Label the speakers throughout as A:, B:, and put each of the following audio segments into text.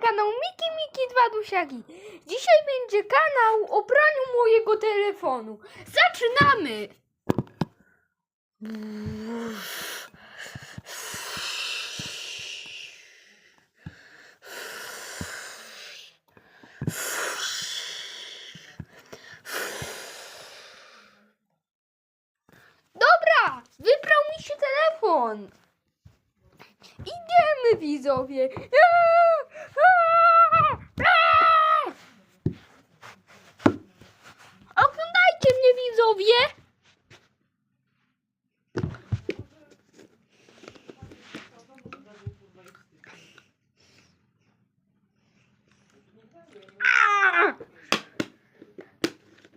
A: na kanał Miki Miki Dwa Dusiaki. Dzisiaj będzie kanał o praniu mojego telefonu. Zaczynamy! Dobra, wybrał mi się telefon. Idziemy widzowie. Oglądajcie mnie widzowie.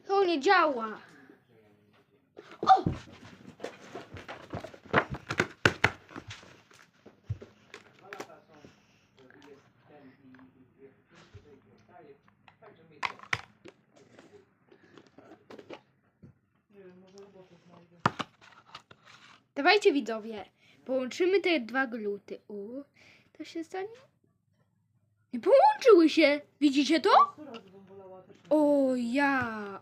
A: To nie działa. O! Dawajcie widzowie, połączymy te dwa gluty. U, to się stanie? Nie połączyły się! Widzicie to? O ja!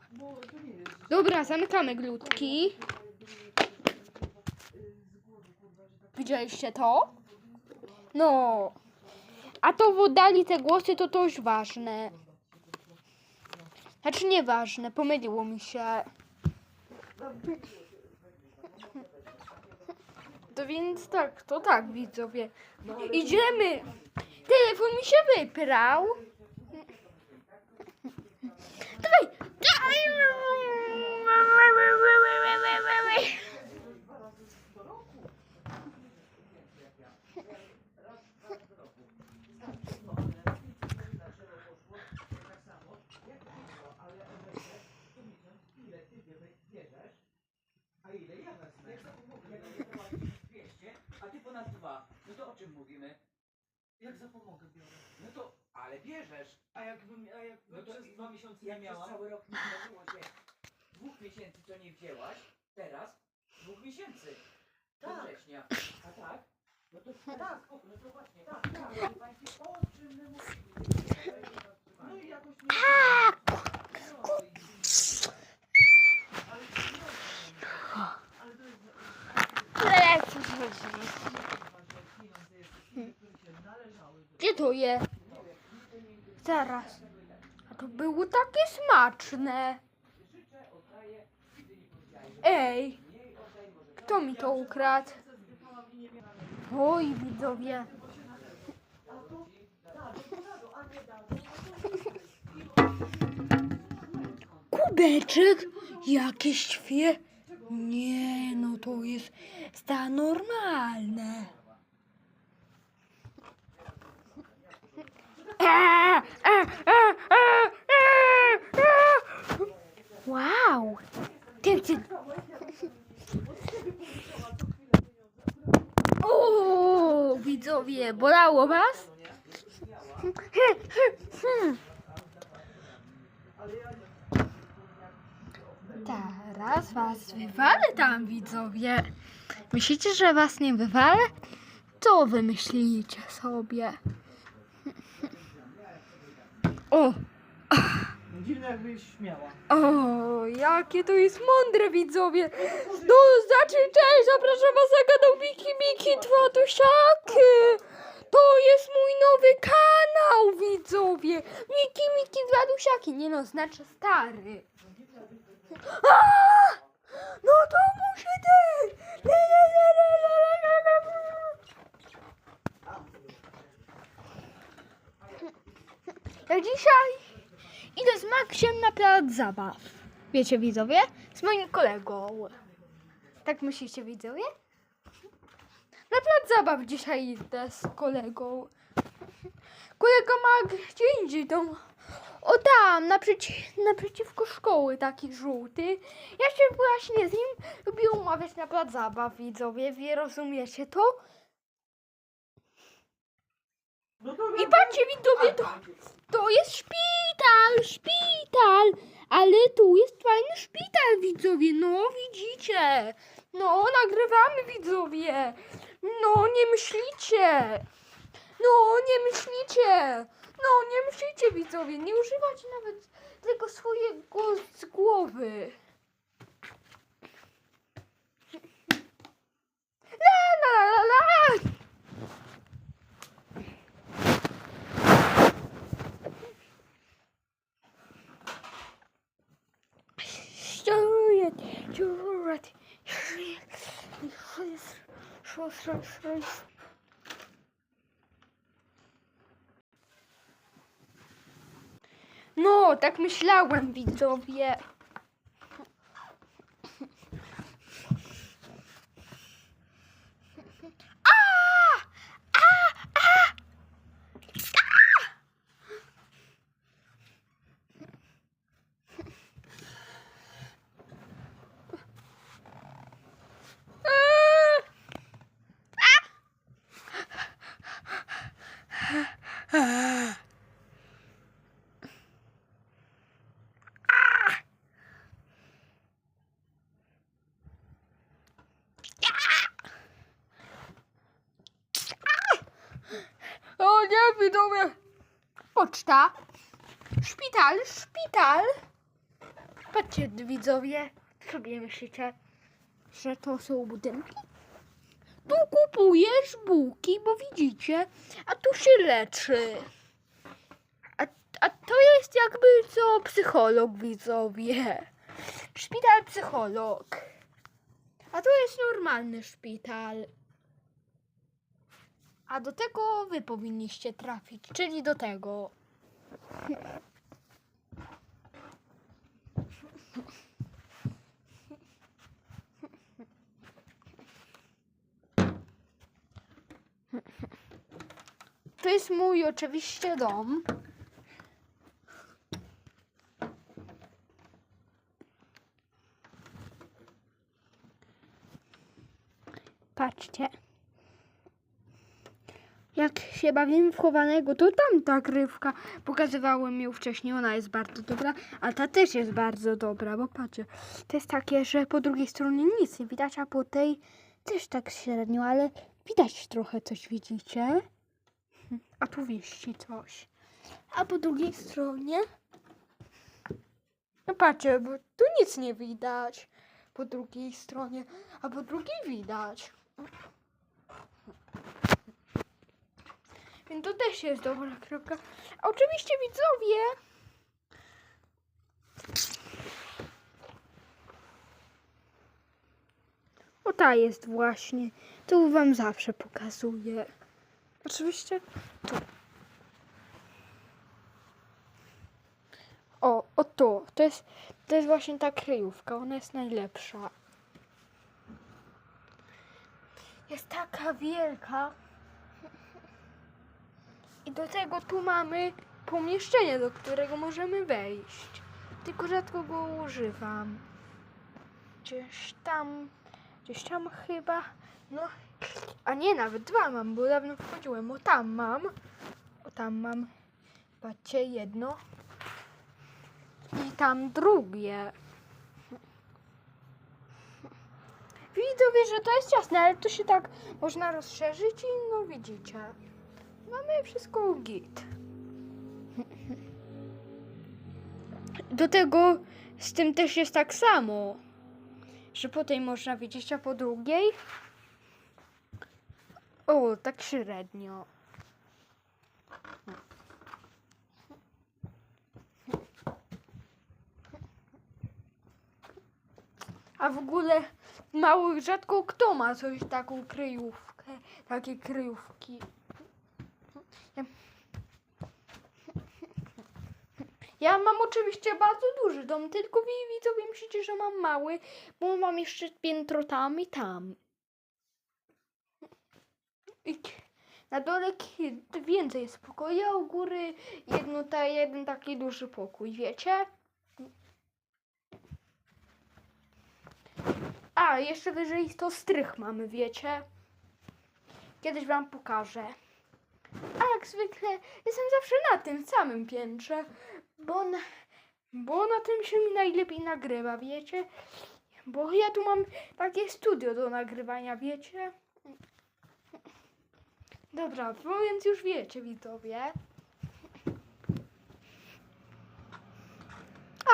A: Dobra, zamykamy glutki. Widzieliście to? No. A to w oddali te głosy to już ważne. Znaczy nieważne, pomyliło mi się. To więc tak, to tak widzowie. Idziemy. Telefon mi się wyprał. Dawaj
B: ile ja wezmę? Jak zapomogę? Jak zapomogę? 200, a ty ponad dwa. No to o czym mówimy?
C: Jak zapomogę biorę?
B: No to, ale bierzesz.
C: A jakbym, a jak
B: No to
C: przez
B: i-
C: dwa miesiące
B: Jak
C: nie
B: przez
C: miałam?
B: cały rok nie zdarzyło się dwóch miesięcy, co nie wzięłaś, teraz dwóch miesięcy. Do
C: Tak.
B: września. A tak? No to
C: Tak.
B: No to właśnie, tak, tak. Wie Państwo, o czym my mówimy?
C: No i jakoś nie...
B: No i-
C: Ale to jest... Ale to jest...
A: Lecę z rodziny.
C: Że pieniądze jeszcze, które się należały.
A: Gdzie to je? Zaraz. A to było takie smaczne. Ej, kto mi to ukradł? Oj, widzowie. Kubeczek? Jakieś świe? Nie, no to jest sta normalne. Wow! Ty, ty. O, widzowie, bolało was? Teraz was wywalę tam, widzowie. Myślicie, że was nie wywalę? Co wy myślicie sobie? O,
C: Dziwne jakbyś śmiała.
A: o, jakie to jest mądre, widzowie. No, znaczy, cześć, zapraszam was na kanał Miki Miki Dwa Dusiaki. To jest mój nowy kanał, widzowie. Miki Miki Dwa Dusiaki. Nie no, znaczy stary. A! No to muszę ty. Le, le, le, le, le, le, le, le. Ja dzisiaj idę z Maksiem na plac zabaw. Wiecie, widzowie? Z moim kolegą. Tak myślicie, widzowie? Na plac zabaw dzisiaj idę z kolegą. Kolega ma gdzie indziej dom. O tam, naprzeci naprzeciwko szkoły, taki żółty. Ja się właśnie z nim lubię umawiać na plac zabaw, widzowie. Wy rozumiecie to I patrzcie, widzowie, to, to jest szpital, szpital. Ale tu jest fajny szpital, widzowie. No, widzicie. No, nagrywamy, widzowie. No, nie myślicie. No, nie myślicie. No, nie musicie widzowie, nie używać nawet tego swojego z głowy. La la la la la! Sure. No, tak myślałem, widzowie. A! A! A! A! O nie, widzowie! Poczta. Szpital, szpital. Patrzcie, widzowie. Sobie myślicie, że to są budynki? Tu kupujesz bułki, bo widzicie, a tu się leczy. A, a to jest jakby co psycholog, widzowie. Szpital psycholog. A to jest normalny szpital. A do tego wy powinniście trafić, czyli do tego. To jest mój oczywiście dom. Patrzcie. Się bawimy w chowanego, to tamta grywka. Pokazywałem ją wcześniej, ona jest bardzo dobra, a ta też jest bardzo dobra, bo patrzcie, to jest takie, że po drugiej stronie nic nie widać, a po tej też tak średnio, ale widać trochę coś, widzicie? A tu wieści coś. A po drugiej stronie? No patrzcie, bo tu nic nie widać po drugiej stronie, a po drugiej widać. Więc to też jest dobra kropka. A oczywiście widzowie. O ta jest właśnie. To wam zawsze pokazuję. Oczywiście tu. O, o to. To jest, to jest właśnie ta kryjówka. Ona jest najlepsza. Jest taka wielka. I do tego tu mamy pomieszczenie, do którego możemy wejść. Tylko rzadko go używam. Gdzieś tam, gdzieś tam chyba, no, a nie, nawet dwa mam, bo dawno wchodziłem. O tam mam, o tam mam, patrzcie, jedno i tam drugie. Widzowie, że to jest ciasne, ale to się tak można rozszerzyć i no widzicie. Mamy wszystko git. Do tego z tym też jest tak samo, że po tej można widzieć, a po drugiej o, tak średnio. A w ogóle mało rzadko kto ma coś taką kryjówkę, takie kryjówki. Ja- mam oczywiście bardzo duży dom, tylko wy widzowie myślicie, że mam mały, bo mam jeszcze piętro tam i tam. Na dole więcej jest pokoi, a u góry jedno, ta, jeden taki duży pokój, wiecie? A, jeszcze wyżej to strych mamy, wiecie? Kiedyś wam pokażę. A jak zwykle jestem zawsze na tym samym piętrze, bo na, bo na tym się mi najlepiej nagrywa, wiecie? Bo ja tu mam takie studio do nagrywania, wiecie? Dobra, więc już wiecie, widzowie.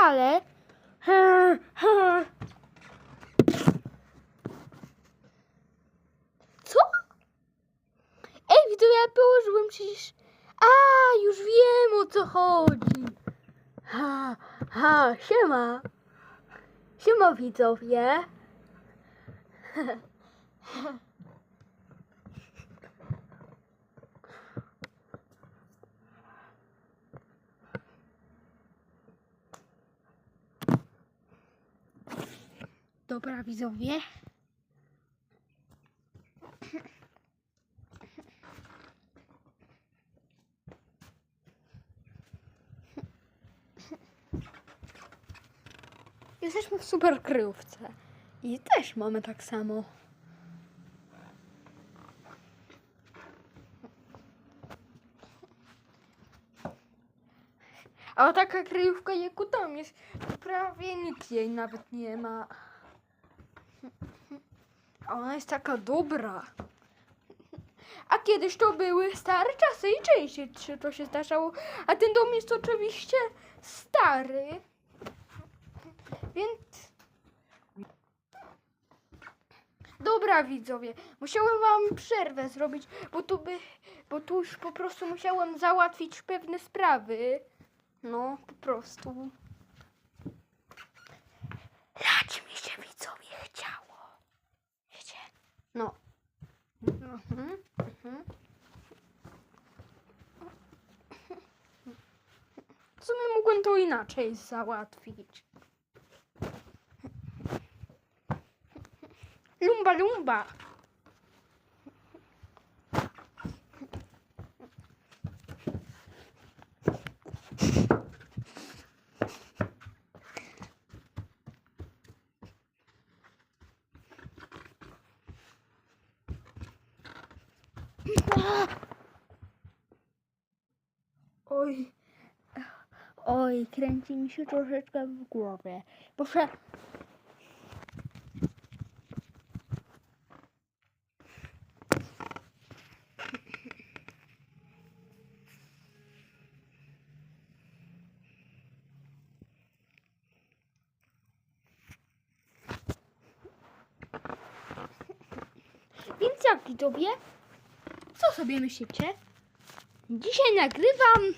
A: Ale... położyłem przecież... A, już wiem o co chodzi. Ha, ha, siema. Siema widzowie. Dobra widzowie. Jesteśmy w super kryjówce. I też mamy tak samo. A taka kryjówka jak u tam jest, prawie nikt jej nawet nie ma. A ona jest taka dobra. A kiedyś to były stare czasy i częściej to się zdarzało. A ten dom jest oczywiście stary. Więc. Dobra widzowie, musiałem wam przerwę zrobić, bo tu by, bo tu już po prostu musiałem załatwić pewne sprawy. No, po prostu. Lać mi się widzowie chciało. Wiecie? No. Mhm, mhm. W sumie mogłem to inaczej załatwić. Lumba, lumba. Oj. Oj, kręci mi się troszeczkę w głowie. Muszę Jak widzowie, co sobie myślicie? Dzisiaj nagrywam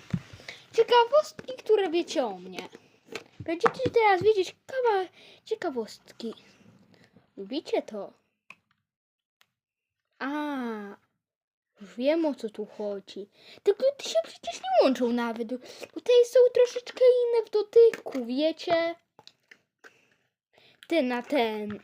A: ciekawostki, które wiecie o mnie. Będziecie teraz wiedzieć kawa ciekawostki. Lubicie to? A, już wiem o co tu chodzi. Tylko ty się przecież nie łączą nawet, te są troszeczkę inne w dotyku, wiecie? Ten na ten.